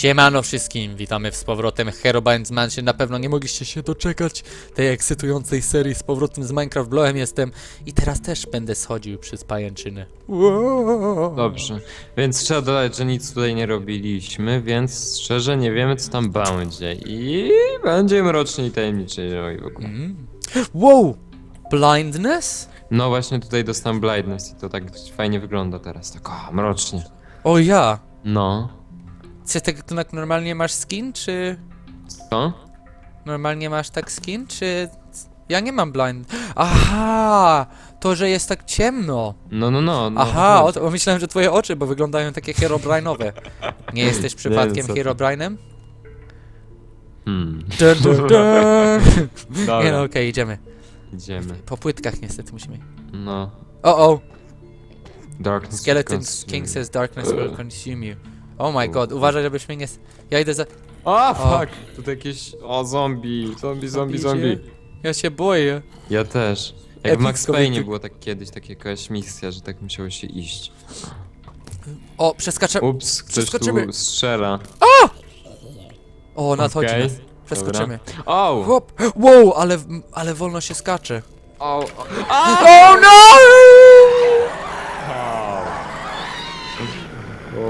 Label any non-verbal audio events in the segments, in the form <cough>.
Siemano wszystkim, witamy z powrotem Herobrines Mansion. Na pewno nie mogliście się doczekać tej ekscytującej serii z powrotem z Minecraft Blowem jestem i teraz też będę schodził przez pajęczyny. Wow. Dobrze, więc trzeba dodać, że nic tutaj nie robiliśmy, więc szczerze nie wiemy co tam będzie i będzie mrocznie i tajemniczy no i w ogóle. Mm. Wow! Blindness? No właśnie tutaj dostałem blindness i to tak fajnie wygląda teraz, tak o, mrocznie. O ja! No, Czy tak to normalnie masz skin, czy... co? Normalnie masz tak skin, czy... Ja nie mam blind... Aha! To, że jest tak ciemno. No, no, no. no Aha, no. o, o, myślałem, że twoje oczy, bo wyglądają takie Herobrine'owe. Nie jesteś <laughs> przypadkiem co ty. Herobrine'em? Hmm. Dun, dun, <laughs> dun. Dobra, Nie no, okej, idziemy. idziemy. Po płytkach niestety musimy. No, O, o! darkness Skeleton. King says darkness will consume you. Oh my god, uważaj, żebyś mnie nie... s- Ja idę za... O. fuck! Tutaj jakieś... O, zombie, zombie, zombie, zombie. Ja się boję. Ja też. Jak w Max Payne było tak kiedyś, tak jakaś misja, że tak musiało się iść. O, przeskaczę... Ups, ktoś Przeskoczymy. tu strzela. O, nadchodzi Okej, nas. Przeskoczymy. O! Chłop! Wow, ale, ale wolno się skacze. O! Oh no!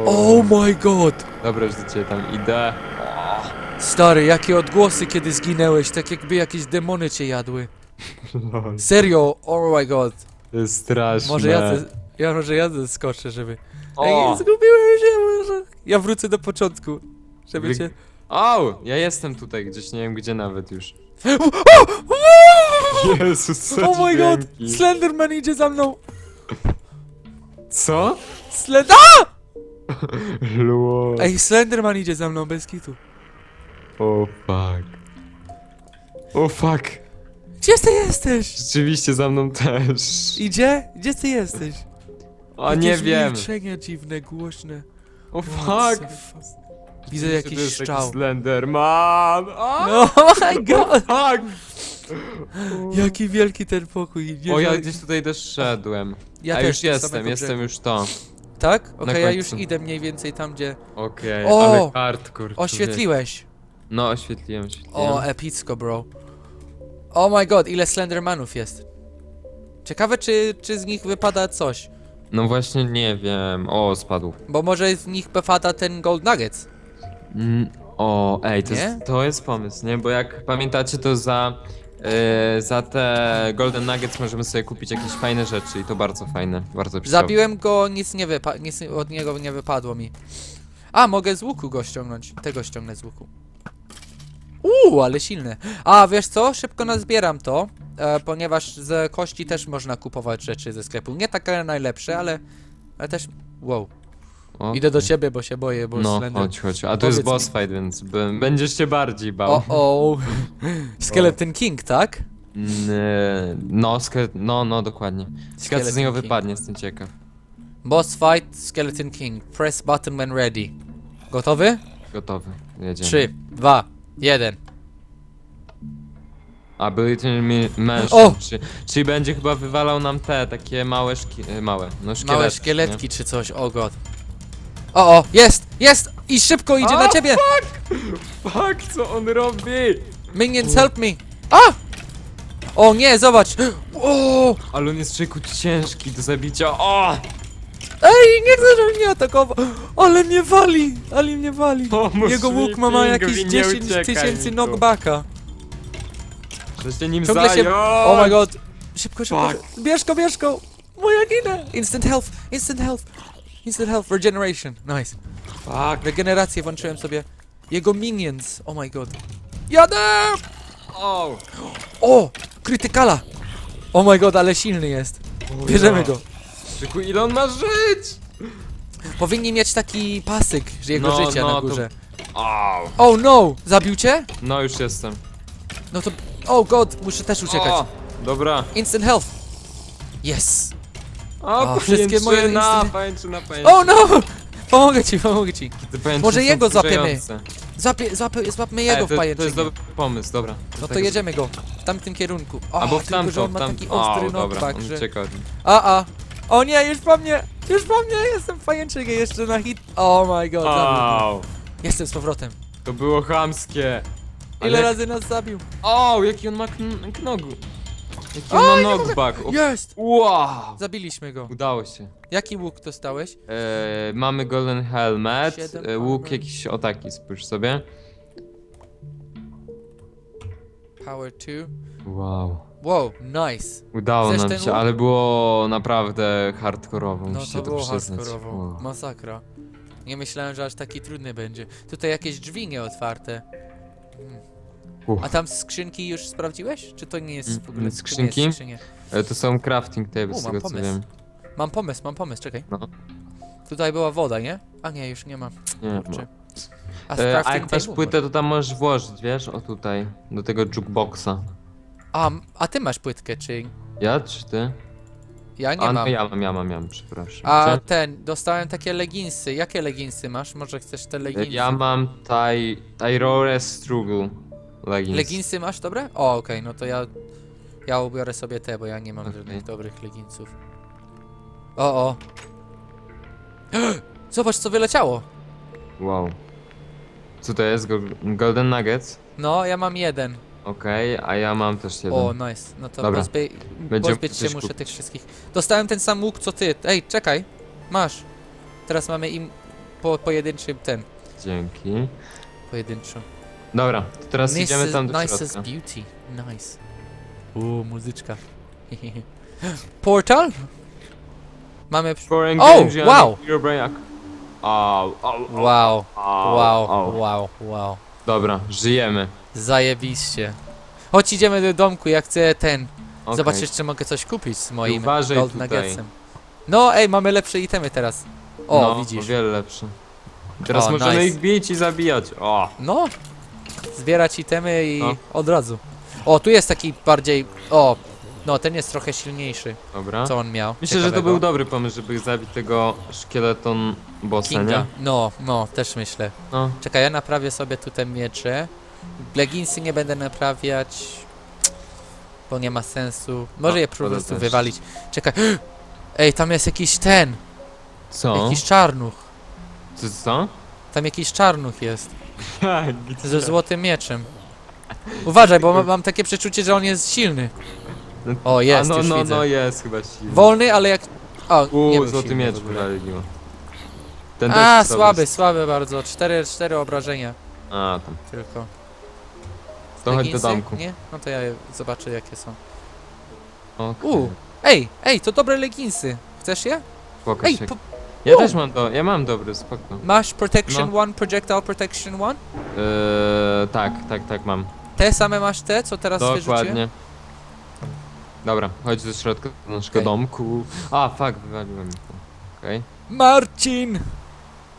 Oh my god! Dobra, już do ciebie tam idę. Stary, jakie odgłosy, kiedy zginęłeś, tak jakby jakieś demony cię jadły. <laughs> Serio, oh my god. To jest straszne. Może ja, ze, ja może ja zeskoczę, żeby... O! Ej, zgubiłem się, może... Ja wrócę do początku, żeby Wy- cię... O! Ja jestem tutaj gdzieś, nie wiem gdzie nawet już. <gasps> Jezus, co Oh my god! dźwięki. Slenderman idzie za mną! Co? Slender... Lło. Ej, Slenderman idzie za mną, bez kitu. O fuck. O fuck. Gdzie ty jesteś? Rzeczywiście za mną też. Idzie? Gdzie ty jesteś? O, nie Jakieś wiem. milczenia dziwne, głośne. O fuck. Widzę Rzeczywiście jakiś to jest taki szczał. Slenderman. O, Oh my god! fuck. Jaki wielki ten pokój. Nie O, ja gdzieś tutaj też szedłem. ja A też już jestem, jestem brzegu. już to. Tak? Okej, ja już końcu. idę mniej więcej tam, gdzie... Okej, O! ale hardcore. Oświetliłeś. No, oświetliłem, oświetliłem. O, epicko, bro. Oh my god, ile Slendermanów jest. Ciekawe, czy, czy z nich wypada coś. No właśnie nie wiem. O, spadł. Bo może z nich wypada ten Gold Nuggets. Mm, o, ej, to Nie? jest, to jest pomysł, nie? Bo jak pamiętacie, to za, yy, za te Golden Nuggets możemy sobie kupić jakieś fajne rzeczy i to bardzo fajne, bardzo epickowe. Zabiłem go, nic nie nic od niego nie wypadło mi. A, mogę z łuku go ściągnąć. Tego ściągnę z łuku. Uuu, ale silny. A, wiesz co? Szybko nazbieram to, e, ponieważ z kości też można kupować rzeczy ze sklepu. Nie takie najlepsze, ale, ale też... Wow. O, Idę do ciebie, bo się boję, bo No, Slender... chodź, chodź. A to jest Powiedz boss fight, więc b- będziesz się bardziej bał. O, o. <laughs> Skeleton King, tak? N- no, skele- no, no, dokładnie. Ciekawe co z Skeleton niego King. wypadnie, jestem ciekaw. Boss fight, Skeleton King. Press button when ready. Gotowy? Gotowy, jedziemy. Trzy, dwa, jeden. A były ten mi- mężczyzn, O! czy, czyli będzie chyba wywalał nam te takie małe szki... e, małe, no szkieletki. Małe szkieletki czy coś, o god. O, o, jest, jest! I szybko idzie na ciebie! Nie? Fuck, co on robi? Minions, help me! A! O nie, zobacz! <gasps> O! Ale on jest człowieku ciężki do zabicia. O! Ej, nie chcę, żeby mnie atakował! Ale mnie wali! Ale mnie wali! Pomóż Jego łuk ma, ma jakieś Pinguin, nie 10 uciekaj tysięcy mi tu. knockbacka. Że się nim Ciągle się... zająć. Oh my god! Szybko, szybko! Fuck. Bierz go, bierz go! Moja ginę! Instant health! Instant health! Instant health, regeneration. Nice. Fuck. Regenerację włączyłem sobie. Jego minions. Oh my god. Jadę! O! O! Krytykala! Oh my god, ale silny jest. Bierzemy go. Człowieku, ile on ma żyć? Powinni mieć taki pasyk, że jego No, życia no, na to- górze. O! Oh no! Zabił cię? No już jestem. No to... Oh god, muszę też uciekać. O! Dobra. Instant health. Yes. O, O, wszystkie moje na instynkty- pajęczyna, pajęczyna. Oh no! Pomogę ci, pomogę ci. Te Może są jego złapiemy. wkurzające. Złapie, złapmy Ej, jego to, w to pajęczynie. jest dobry pomysł, dobra. No to jedziemy go. W tamtym kierunku. O, Albo w tylko, że tamto, on w ma tam... taki O, ostry dobra, knockback, on że... ucieka od nim. A, a. O nie, już po mnie! Już po mnie! Jestem pajęczyny jeszcze na hit. Oh my god, zabił mnie. Au. Jestem z powrotem. To było chamskie. Ile Ale- razy nas zabił? O, jaki on ma kn- knogu. Jaki on ma knockback. O, Jest! Wow. Zabiliśmy go. Udało się. Jaki łuk dostałeś? E, mamy golden helmet, Siedem e, łuk jakiś o taki, spójrz sobie. Power 2. Wow. Wow, nice. Udało nam się, łuk? ale było naprawdę hardkorowo, No musicie to było przyznać. hardkorowo. Wow. Masakra. Nie myślałem, że aż taki trudny będzie. Tutaj jakieś drzwi nieotwarte. Uff. A tam skrzynki już sprawdziłeś? Czy to nie jest w Mm, ogóle skrzynki? To nie jest skrzynie? E, to są crafting tables, U, z mam tego co pomysł. wiem. Mam pomysł, mam pomysł, czekaj. No. Tutaj była woda, nie? A nie, już nie ma. Nie, Kurczę. no. A, E, a crafting jak masz table płytę, to tam możesz włożyć, wiesz, o tutaj, do tego jukeboxa. A, m- a ty masz płytkę, czy Ja czy ty? ja nie a, no mam? ja mam, ja mam, ja mam, przepraszam. A ten, dostałem takie leginsy. Jakie leginsy masz? Może chcesz te E, leginsy? Ja mam Ty Tyrore Struggle leggings. Leginsy masz dobre? O, okej, no to ja. Ja ubiorę sobie te, bo ja nie mam Okej. żadnych dobrych leginsów. O, o. <gasps> Zobacz, co wyleciało. Wow. Co to jest? Go Golden Nuggets? No, ja mam jeden. Okej, a ja mam też jeden. O, nice. No to Dobra. pozbie... Będziemy pozbyć się coś muszę kupić. tych wszystkich. Dostałem ten sam łuk co ty. Ej, czekaj. Masz. Teraz mamy im po, pojedynczy ten. Dzięki. Pojedynczo. Dobra, to teraz idziemy tam do nice as środka. beauty. Nice. Uuu, muzyczka. <laughs> Portal? Mamy... For Oh, engaging wow! your brain- Au, au, au, Wow, au, wow, au. wow, wow. Dobra, żyjemy. Zajebiście. Chodź, idziemy do domku, ja chcę ten. Okay. Zobaczysz, czy mogę coś kupić z moim uważaj Gold tutaj. Nuggetsem. No, ej, mamy lepsze itemy teraz. O, no, widzisz. o wiele lepsze. Teraz O, możemy nice. ich bić i zabijać. O! No, zbierać itemy i No. od razu. O, tu jest taki bardziej. O, no ten jest trochę silniejszy. Dobra. Co on miał? Myślę, że to ciekawego? był dobry pomysł, żeby zabić tego szkieleton bossa, Kinga. nie? No, no, też myślę. No. Czekaj, ja naprawię sobie tu te miecze. Leginsy nie będę naprawiać, bo nie ma sensu. Może No, je po szkoda prostu też. wywalić. Czekaj. <gasps> Ej, tam jest jakiś ten, Co? jakiś czarnuch. Co? co? Tam jakiś czarnuch jest. Tak, Ze złotym mieczem. Uważaj, bo ma, mam takie przeczucie, że on jest silny. O, jest, A no, już no, widzę. no jest chyba silny. Wolny, ale jak... O, nie Uuu, był złoty silny miecz ogóle. Ten A, też słaby, jest. słaby bardzo. Cztery, cztery obrażenia A, tam. tylko. To chodź do Leginsy? domku. Nie? No to ja je zobaczę jakie są. Okej. U, ej, ej, to dobre leginsy. Chcesz je? Pokaż Ej, po, Ja też mam do... Ja mam dobry, spoko. masz Protection No. One, Projectile Protection One? Eee, tak, tak, tak mam. Te same masz te, co teraz wyrzuciłem? Dokładnie. Dobra, chodź do środka do naszego Okej. domku. A, fuck, wywaliłem to. Okej. Marcin!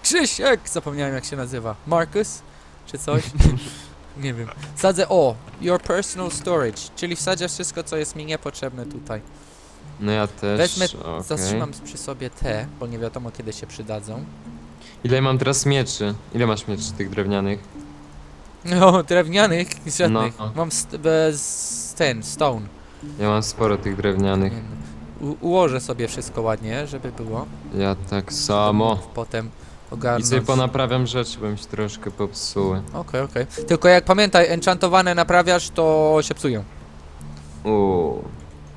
Krzysiek! Zapomniałem jak się nazywa. Marcus? Czy coś? <laughs> Nie wiem. Sadzę, o, your personal storage, czyli wsadzisz wszystko, co jest mi niepotrzebne tutaj. No ja też. Wezmę, okej. zatrzymam przy sobie te, bo nie wiadomo kiedy się przydadzą. Ile mam teraz mieczy? Ile masz mieczy tych drewnianych? No, <laughs> drewnianych, żadnych. No. Mam st- bez ten, stone. Ja mam sporo tych drewnianych. U- ułożę sobie wszystko ładnie, żeby było. Ja tak samo. Potem I ogarnąć. sobie ponaprawiam rzeczy, bo mi się troszkę popsuły. Okej, okej. Tylko jak pamiętaj, enchantowane naprawiasz, to się psują. Uuu.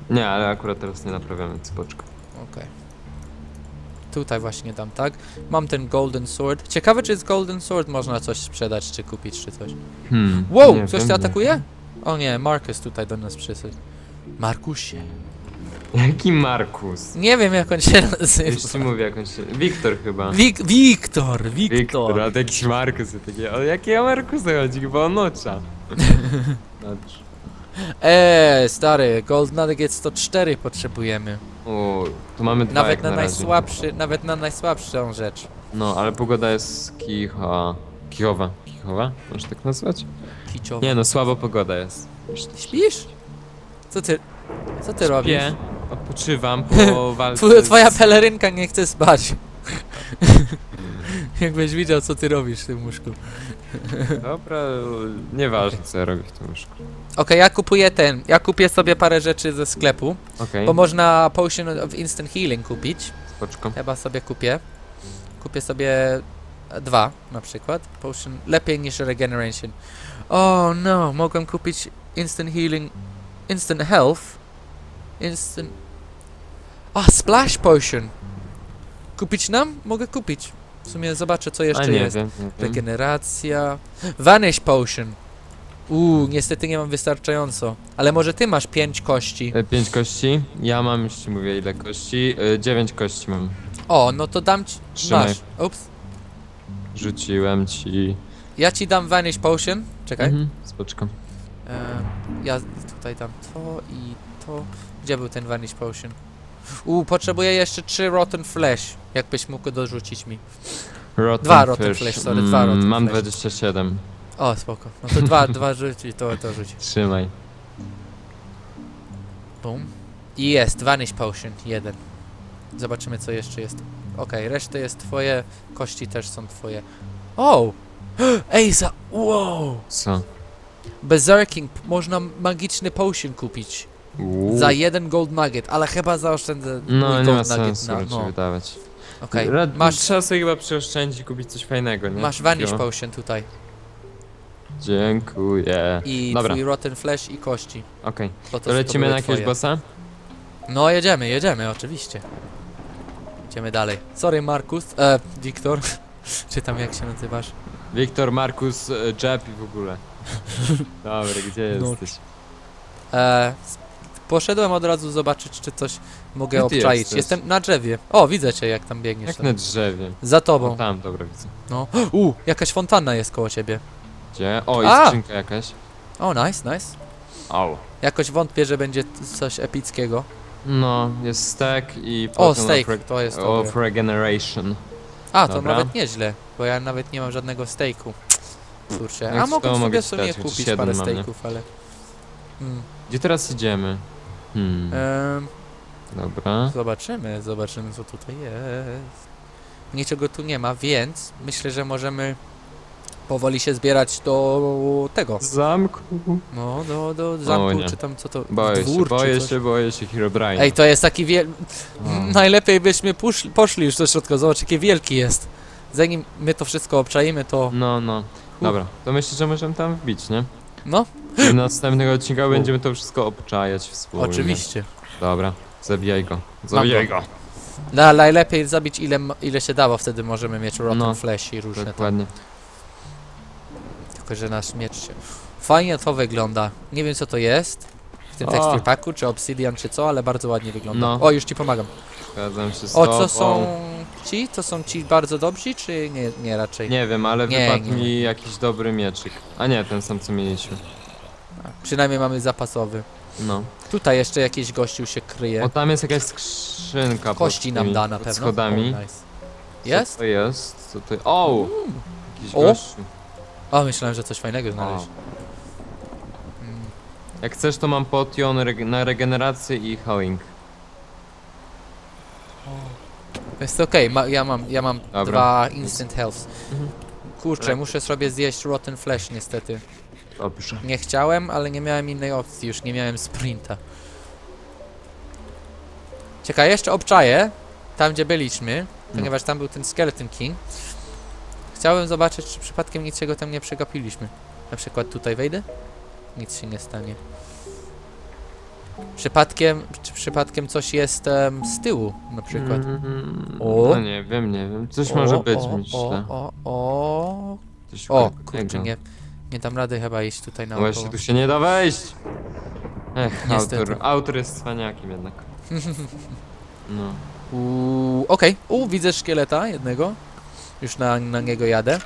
Nie, ale akurat teraz nie naprawiamy, więc spoczko. Okej. Tutaj właśnie dam, tak? Mam ten golden sword. Ciekawe, czy z golden sword można coś sprzedać, czy kupić, czy coś. Hmm. Wow, nie coś wiem, cię nie. atakuje? O nie, Marcus tutaj do nas przyszedł. Markusie. Jaki Markus? Nie wiem, jak on się Już nazywa. ci mówię jak on się... Wiktor chyba. Wik Wiktor, Wiktor, Wiktor. a to jakiś Markus takie, o jakiego Markusa chodzi? Chyba o nocza. Dobrze. <laughs> Eee, stary, gold nuggets to 4 potrzebujemy. O, tu mamy dwa Nawet jak na, na razie. najsłabszy, nawet na najsłabszą rzecz. No, ale pogoda jest kicha... Kichowa. Kichowa? Możesz tak nazwać? Kiciowa. Nie no, słaba pogoda jest. Śpisz? Co ty, co ty robisz? Śpię, odpoczywam po <laughs> walce Tw- Twoja z- pelerynka nie chce spać. <laughs> Jakbyś widział, co ty robisz w tym łóżku. Dobra, nieważne co ja robię w tym łóżku. Okej, ja kupuję ten. Ja kupię sobie parę rzeczy ze sklepu, Okej, bo można Potion of Instant Healing kupić. spoczko. Chyba sobie kupię. Kupię sobie Dwa na przykład. Potion lepiej niż regeneration. Oh no, mogłem kupić instant healing, instant health, instant... A, splash potion! Kupić nam? Mogę kupić. W sumie zobaczę co A jeszcze nie jest. wiem, nie wiem. Regeneracja. Vanish potion. Uuu, niestety nie mam wystarczająco. Ale może ty masz pięć kości. E, Pięć kości. Ja mam, już ci mówię ile kości. E, Dziewięć kości mam. O, no to dam ci. Trzymaj. Masz. Ups. Rzuciłem ci. Ja ci dam Vanish potion. Czekaj. Mhm, spoczko. E, ja tutaj dam to i to. Gdzie był ten Vanish Potion? Uuu, potrzebuję jeszcze trzy Rotten Flesh. Jakbyś mógł dorzucić mi. Rotten Dwa Rotten fish. Flesh, sorry, dwa Rotten Mam Flesh. 27. O, spoko. No to dwa, dwa rzuć i to, to rzuć. Trzymaj. Bum. I jest, Vanish Potion, jeden. Zobaczymy co jeszcze jest. Okej, reszta jest twoje, kości też są twoje. O! <gasps> Ej, za... Wow! Co? Berserking, można magiczny potion kupić. Uuu. Za jeden gold nugget, ale chyba zaoszczędzę No, mój nie ma gold nugget sensu na... raczej No, wydawać. okej. Masz, Trzeba sobie chyba przeoszczędzić i kupić coś fajnego, nie? masz Vanish Takiego. Potion tutaj. Dziękuję. I Dobra. twój Rotten Flesh i kości. Okej, Bo to lecimy były na jakiegoś twoje. bossa? No jedziemy, jedziemy, oczywiście. Idziemy dalej. Sorry Markus, e, Wiktor. <laughs> Czy tam jak się nazywasz? Wiktor, Markus, e, Jeb i w ogóle. <laughs> Dobra, gdzie No. jesteś? E, poszedłem od razu zobaczyć, czy coś mogę Gdzie ty obczaić. jesteś? Jestem na drzewie. O, widzę cię, jak tam biegniesz. Jak tam. na drzewie. Za O, tobą. tam, dobra, widzę. No. <gasps> U, jakaś fontanna jest koło ciebie. Gdzie? O, i A! skrzynka jakaś. O, nice, nice. Au. Jakoś wątpię, że będzie t- coś epickiego. No, jest stack i O, steak, to jest dobre. of regeneration. A, to Dobra. nawet nieźle, bo ja nawet nie mam żadnego steaku. Kurczę, Jak a to mogę mogę sobie dać, chociaż kupić parę mam, nie? steaków, ale... Mm. Gdzie teraz idziemy? Hmm, Em, dobra. zobaczymy, zobaczymy co tutaj jest. Niczego tu nie ma, więc myślę, że możemy powoli się zbierać do tego. Zamku. No, do, do zamku, nie. czy tam co to... Boję dwór, się, czy boję coś. się, boję się Herobrine. Ej, to jest taki wiel... O. <laughs> Najlepiej byśmy pusz... poszli już do środka, zobacz jaki wielki jest. Zanim my to wszystko obczaimy, to... No, no. Dobra, to myślę, że możemy tam wbić, nie? No, I następnego odcinka będziemy to wszystko obczajać wspólnie. oczywiście. Dobra, zabijaj go. Zabijaj go. No, najlepiej zabić ile, ile się dało, wtedy możemy mieć rotten No, flash i różne tam. Dokładnie. Tylko, że nasz miecz się... Fajnie to wygląda. Nie wiem co to jest. W tym O. texture packu, czy obsidian, czy co, ale bardzo ładnie wygląda. No. O, już ci pomagam. Zgadzam się z O, tobą. co są ci? To są ci bardzo dobrzy, czy nie, nie raczej? Nie wiem, ale Nie, wypadł nie. mi jakiś dobry mieczyk. A nie, ten sam co mieliśmy. Przynajmniej mamy zapasowy. No. Tutaj jeszcze jakiś gościu się kryje. O, tam jest jakaś skrzynka pod Kości nam tymi- da na pod pewno. schodami. O, nice. Jest? Co to jest? Co to... O! Jakiś O! gościu. O, myślałem, że coś fajnego znaleźć. Mm. Jak chcesz, to mam potion reg na regenerację i healing. Jest okej, ma, ja mam, ja mam Dobra. dwa instant health. Mhm. Kurczę, muszę sobie zjeść rotten flesh niestety. Dobrze. Nie chciałem, ale nie miałem innej opcji, już nie miałem sprinta. Czekaj, jeszcze obczaję, tam gdzie byliśmy, No. ponieważ tam był ten Skeleton King. Chciałem zobaczyć, czy przypadkiem niczego tam nie przegapiliśmy. Na przykład tutaj wejdę? Nic się nie stanie. Przypadkiem, czy przypadkiem coś jest em, z tyłu, na przykład. Mm, O. No nie wiem, nie wiem. Coś może być, o, myślę. o, o, o, Coś o, kurczę, nie, nie dam rady chyba iść tutaj na No właśnie, tu się nie da wejść. Ech, Niestety. autor, autor jest cwaniakiem jednak. <laughs> No. Uuu, okej, u, widzę szkieleta jednego. Już na, na niego jadę.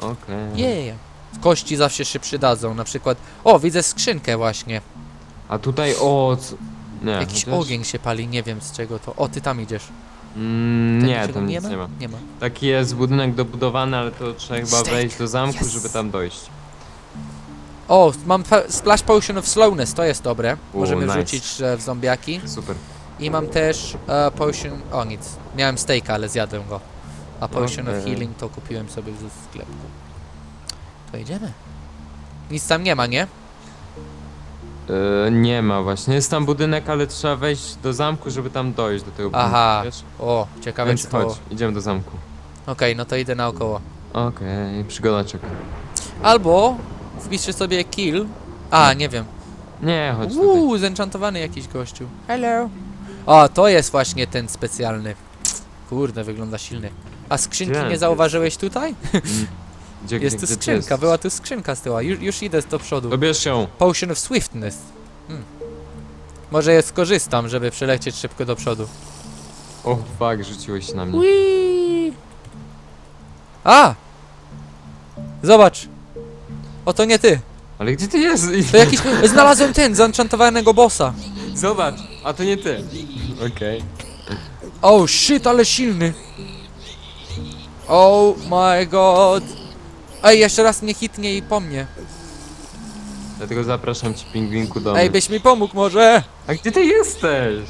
Okej. Yeah. Kości zawsze się przydadzą, na przykład... O, widzę skrzynkę właśnie. A tutaj, o, co... Nie, Jakiś chociaż- ogień się pali, nie wiem z czego to. O, ty tam idziesz. Mm, Tam nie, niczego tam nic nie ma. Nie ma. Taki jest budynek dobudowany, ale to trzeba chyba Steak. wejść do zamku, Yes. żeby tam dojść. O, mam Splash Potion of Slowness, to jest dobre. U, Możemy nice. wrzucić e, w zombiaki. Super. I mam też e, Potion... O, nic. Miałem steaka, ale zjadłem go. A Potion of Okej. Healing to kupiłem sobie ze sklepu. To idziemy. Nic tam nie ma, nie? Yy, nie ma właśnie. Jest tam budynek, ale trzeba wejść do zamku, żeby tam dojść do tego budynku. Aha. Wiesz? O, ciekawe Więc czy to... chodź, idziemy do zamku. Okej, no to idę naokoło. Okej, przygodaczek. Albo wpiszę sobie kill. A, nie wiem. Nie, chodź tutaj. Uuu, zenchantowany jakiś gościu. Hello. O, to jest właśnie ten specjalny. Kurde, wygląda silny. A skrzynki Gdzie nie zauważyłeś tutaj? <laughs> Gdzie, Jest gdzie, tu skrzynka, jest? była tu skrzynka z tyłu. Już, już idę do przodu. To bierz ją. Potion of Swiftness. Hmm. Może je skorzystam, żeby przelecieć szybko do przodu. O, fuck, rzuciłeś się na mnie. Whee! A! Zobacz! O, to nie ty. Ale gdzie ty jest? To jakiś... Znalazłem ten, zenchantowanego bossa. Zobacz, a to nie ty. Okej. Oh shit, ale silny. Oh my god. Ej, jeszcze raz mnie hitnie i po mnie. Dlatego zapraszam ci pingwinku do Ej, mnie. byś mi pomógł może? A gdzie ty jesteś?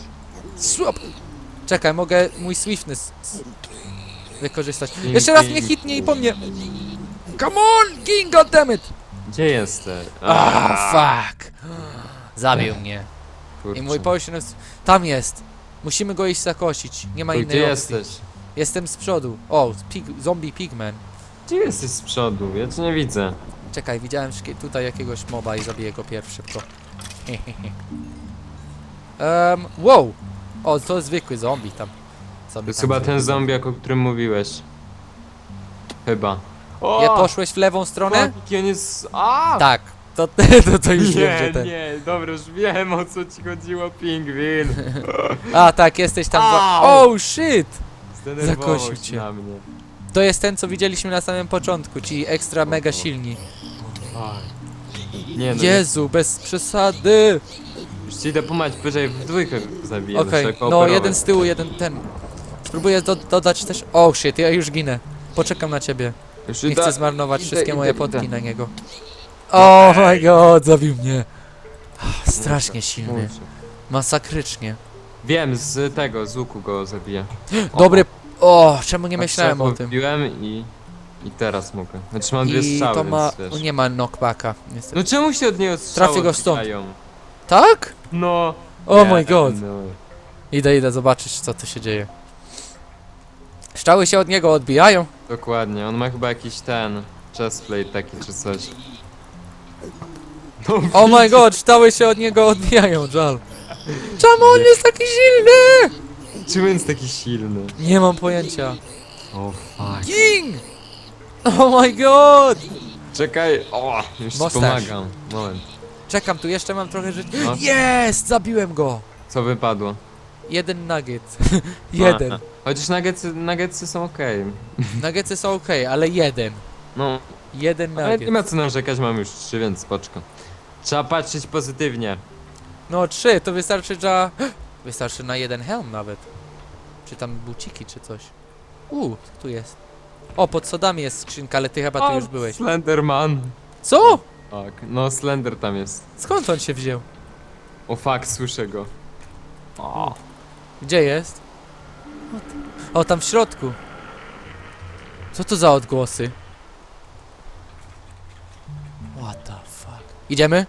Swap. Czekaj, mogę mój swiftness s- wykorzystać. Jeszcze raz mnie hitnie i po mnie. Come on, King, goddammit! Gdzie jesteś? Ah, fuck. Zabił mnie. kurczę. I mój of... Tam jest. Musimy go iść zakosić. Nie ma innej Gdzie opcji. jesteś? Jestem z przodu. O, pig, zombie pigman. Gdzie jesteś z przodu? Ja cię nie widzę. Czekaj, widziałem tutaj jakiegoś moba i zabiję go pierwszy szybko. um, <laughs> wow! O, to zwykły zombie tam. To jest tam chyba ten zombiak, o którym mówiłeś. Chyba. O! Nie poszłeś w lewą stronę? Fuck. A! Tak. <laughs> To, to, to już wiem, Nie, ten. nie, dobra, już wiem o co ci chodziło, pingwin. <laughs> A, tak, jesteś tam. Au! Oh, shit! Zdenerwował Zakosił się cię. na mnie. To jest ten, co widzieliśmy na samym początku, ci ekstra mega silni. Fuck. Nie no, Jezu, bez przesady! już ci idę pomać, wyżej w dwójkę zabiję. Okej, no kooperować. jeden z tyłu, jeden ten. Spróbuję do, dodać też. Oh shit, ja już ginę. Poczekam na ciebie. Nie chcę zmarnować idę, wszystkie idę, moje idę. potki na niego. Oh my god, zabił mnie. Strasznie silny. Masakrycznie. Wiem, z tego, z łuku go zabiję. <gasps> Dobry. O, czemu nie A myślałem o tym? Wbiłem i... I teraz mogę. Znaczy mam dwie I strzały, to ma. więc wiesz. Nie ma knockbacka, niestety. No czemu się od niego strzały Trafię go stąd. odbijają? Tak? No. Oh nie, my god. No. Idę, idę zobaczyć, co tu się dzieje. Strzały się od niego odbijają. Dokładnie, on ma chyba jakiś ten... Chestplate taki czy coś. No, Oh my god, strzały się od niego odbijają, żal. Czemu on jest taki silny? czym jest taki silny? Nie mam pojęcia. O fuck. King! Oh my god! Czekaj, o, już ci Mustache. pomagam. Moment. Czekam, tu jeszcze mam trochę życia. No. Jest! Zabiłem go! Co wypadło? Jeden nugget. <laughs> jeden. Chociaż nuggetsy, nuggetsy są okej. <laughs> Nuggetsy są ok, ale jeden. No, Jeden ale nie nugget. ma co narzekać, mam już trzy, więc spoczko. Trzeba patrzeć pozytywnie. No trzy, to wystarczy za... <gasps> Wystarczy na jeden helm nawet. Czy tam buciki, czy coś. Uuu, co tu jest? O, pod sodami jest skrzynka, ale ty chyba tu już byłeś. Slenderman. Co? Tak, no Slender tam jest. Skąd on się wziął? O fuck, słyszę go. O. Gdzie jest? O, tam w środku. Co to za odgłosy? What the fuck? Idziemy?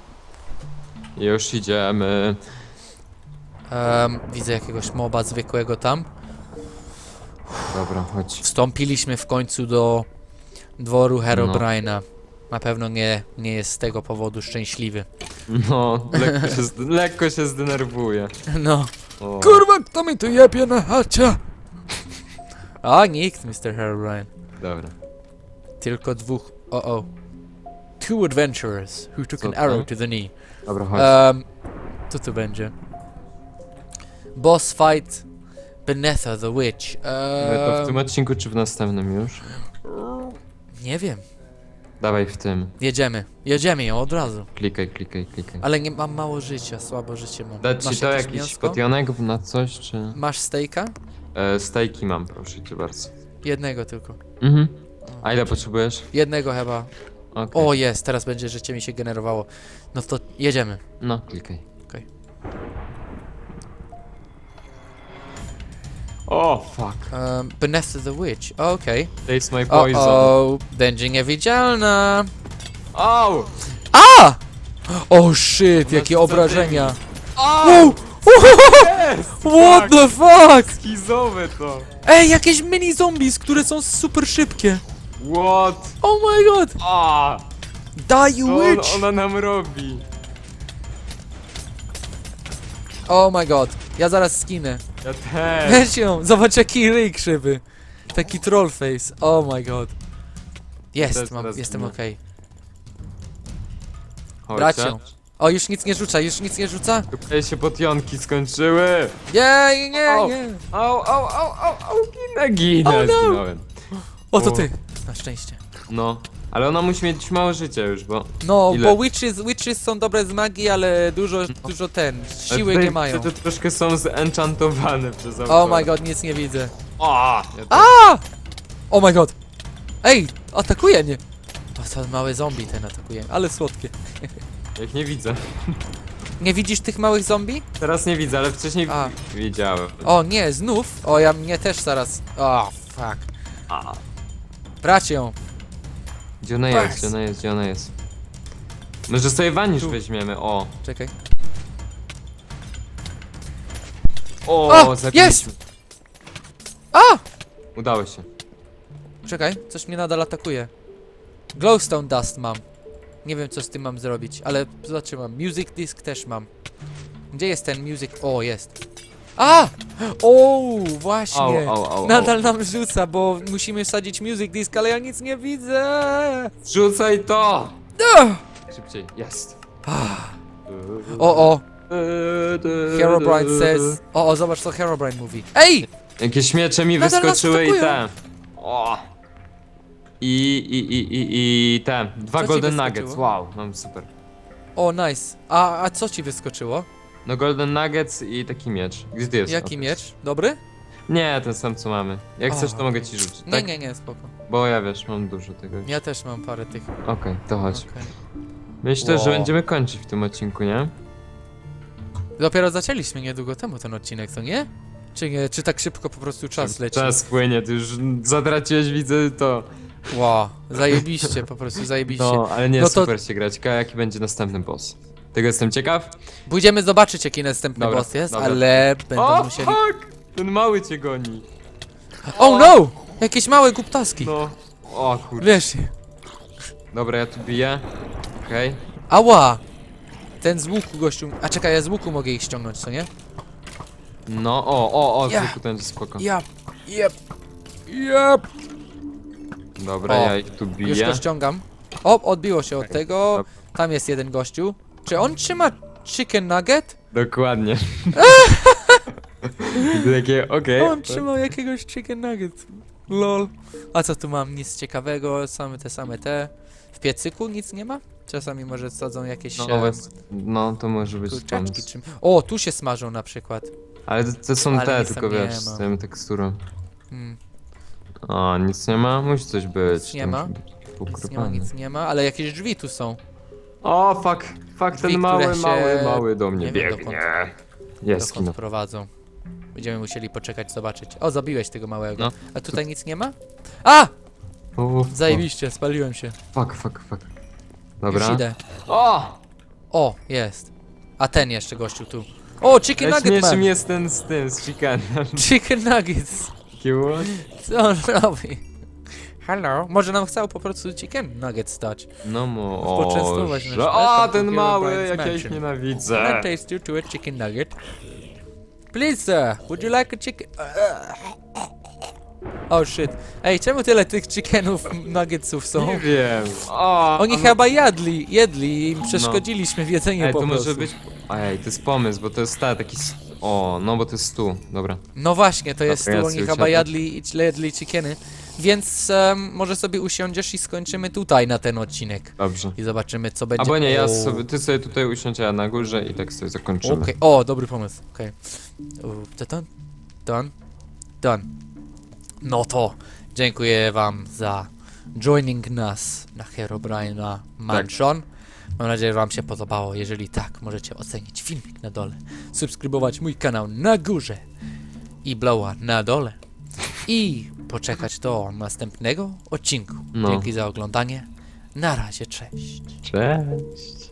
Już idziemy. Em, widzę jakiegoś moba zwykłego tam. Dobra, chodź. Wstąpiliśmy w końcu do dworu Herobrine'a. Na pewno nie, nie jest z tego powodu szczęśliwy. No, lekko się, zd- lekko się zdenerwuję. No. O. Kurwa, kto mi tu jebie na chacie? A, nikt, Mr. Herobrine. Dobra. Tylko dwóch. O, o. Two adventurers who took Co an to? arrow to the knee. Dobra, chodź. Um, co tu będzie? Boss fight Benetha the Witch. Ale to w Um, tym odcinku czy w następnym już? nie wiem. Dawaj w tym. Jedziemy. Jedziemy ją od razu. Klikaj, klikaj, klikaj. Ale nie mam mało życia, słabo życie mam. Dać ci Masz to jakieś jakiś mięsko? potionek na coś, czy... Masz stejka? E, stejki mam, proszę cię bardzo. Jednego tylko. Mhm. A ile potrzebujesz? Jednego chyba. Okej. O, jest, teraz będzie życie mi się generowało. No to jedziemy. No, klikaj. Okej. O, fuck. Um, the Witch. Okej. Taste my poison. o, będzie niewidzialna. Au! A! O shit, jakie obrażenia. Au! Wow! Jest! What the fuck? Skizowe to! Ej, jakieś mini zombies, które są super szybkie. What? Oh my god. A! Die you Co on, witch. ona nam robi? Oh my god. Ja zaraz skinę. Ja <laughs> też! Weź ją. Zobacz jaki ryj krzywy. Taki troll face. Oh my god. Jest, Też mam, zaraz jestem skinę. okej. Chodźcie. Bracie. O, już nic nie rzuca, już nic nie rzuca? Tutaj się potionki skończyły! Nie, nie, O. nie. Au, au, au, au, au, ginę, ginę, Oh no. zginąłem. O, to ty. Na szczęście. No, ale ona musi mieć mało życia już, bo... No, Ile? bo witches, witches są dobre z magii, ale dużo, dużo ten, siły nie mają. Te troszkę są zenchantowane przez Oh autora. my god, nic nie widzę. O, ja też. A! Oh my god. Ej, atakuje mnie. O, to małe zombie ten atakuje, ale słodkie. Jak nie widzę. Nie widzisz tych małych zombie? Teraz nie widzę, ale wcześniej A. widziałem. O nie, znów? O, ja mnie też zaraz. O, fuck. A. Bracie ją. Gdzie ona jest, gdzie ona jest, gdzie ona jest? Może sobie wanisz Tu. weźmiemy, o. Czekaj. O, O, zabiliśmy. jest! A! Udało się. Czekaj, coś mnie nadal atakuje. Glowstone dust mam. Nie wiem co z tym mam zrobić, ale zobaczymy. Music disc też mam. Gdzie jest ten music? O, jest. A! O, właśnie. Au, au, au, Nadal nam rzuca, bo musimy wsadzić music disc, ale ja nic nie widzę. Rzucaj to! Ugh! Szybciej, jest. O, o, Herobrine says... O, o, zobacz co Herobrine mówi. Ej! Jakieś miecze mi Nadal nas wyskoczyły i te. O! I, i, i, i, i te. Dwa Co ci Golden wyskoczyło? Nuggets, wow, mam super. O, nice. A, a co ci wyskoczyło? No Golden Nuggets i taki miecz. Gdzie ty jest? Jaki miecz? Dobry? Nie, ten sam co mamy. Jak O. chcesz to mogę ci rzucić, Nie, tak? nie, nie, spoko. Bo ja wiesz, mam dużo tego. Ja też mam parę tych. Okej, to chodź. Okej. Myślę, że Wow. będziemy kończyć w tym odcinku, nie? Dopiero zaczęliśmy niedługo temu ten odcinek, co nie? Czy nie? Czy tak szybko po prostu czas leci? Czas płynie, ty już zatraciłeś, widzę to. Wow, zajebiście, po prostu zajebiście. No, ale nie, No to- super się grać. Ciekawe, jaki będzie następny boss. Tego jestem ciekaw. Pójdziemy zobaczyć jaki następny Dobra, boss jest, dobra. ale będą O, musieli... fuck! Ten mały cię goni. Oh no! Jakieś małe guptaski. No. O kurde. Wiesz, Dobra, ja tu biję. Okej. ała! Ten z łuku gościu... A czekaj, ja z łuku mogę ich ściągnąć, co nie? No, o, o, o, Ja. zwykły ten spoko. Yep, yep, yep. Dobra, O, ja ich tu Już biję. go ściągam. O, odbiło się od tego. Dobra. Tam jest jeden gościu. Czy on trzyma chicken nugget? Dokładnie. <laughs> I takie, okej. On trzymał jakiegoś chicken nugget. Lol. A co tu mam? Nic ciekawego, same te same te. W piecyku nic nie ma? Czasami może sadzą jakieś No, e, no, to może być kurczaczki pomysł. czym. O, tu się smażą na przykład. Ale to, to są Ale te, nic tylko tam nie wiesz, ma. z tym teksturą. Hmm. O, nic nie ma? Musi coś być. Nic nie to ma. musi być Nic nie ma, nic nie ma, ale jakieś drzwi tu są. O, fuck, fuck, Drzwi, ten mały, które się- mały, mały do mnie nie wiem, biegnie. Jest Dokąd kino. prowadzą. Będziemy musieli poczekać, zobaczyć. O, zabiłeś tego małego. No. A tutaj nic nie ma? A! O, Zajebiście, spaliłem się. Fuck, fuck, fuck. Już Dobra. idę. O! O, jest. A ten jeszcze gościu tu. O, chicken nugget Najśmieszniejszym man. jest ten z tym, z chickenem. Chicken nuggets. Kiło? Co on robi? Hello. Może nam chciał po prostu chicken nuggets dać. No. Poczęstować nasz O, ten mały, jak ja ich Mansion. Can nienawidzę. I taste you to a chicken nugget? Please, sir. Would you like a chicken... Oh shit. Ej, czemu tyle tych chickenów nuggetsów są? Nie wiem. O, Oni a- chyba jadli, jedli i im przeszkodziliśmy w jedzeniu Ej, po to prostu. może być... Ej, to jest pomysł, bo to jest ta, taki... s- O, no bo to jest tu, dobra. No właśnie, to jest Dobra, tu, ja oni chyba usiądę. jadli, jedli chickeny. Więc em, może sobie usiądziesz i skończymy tutaj na ten odcinek. Dobrze. I zobaczymy co będzie. Albo nie, ja O, sobie, ty sobie tutaj usiądź, a ja na górze i tak sobie zakończymy. Okej, o, dobry pomysł. Okej. Okay. Done, done, done. No to dziękuję wam za joining nas na Herobrine'a Mansion. Mam nadzieję, że wam się podobało. Jeżeli tak, możecie ocenić filmik na dole, subskrybować mój kanał na górze i blowa na dole i poczekać do następnego odcinku. No. Dzięki za oglądanie. Na razie, cześć. Cześć.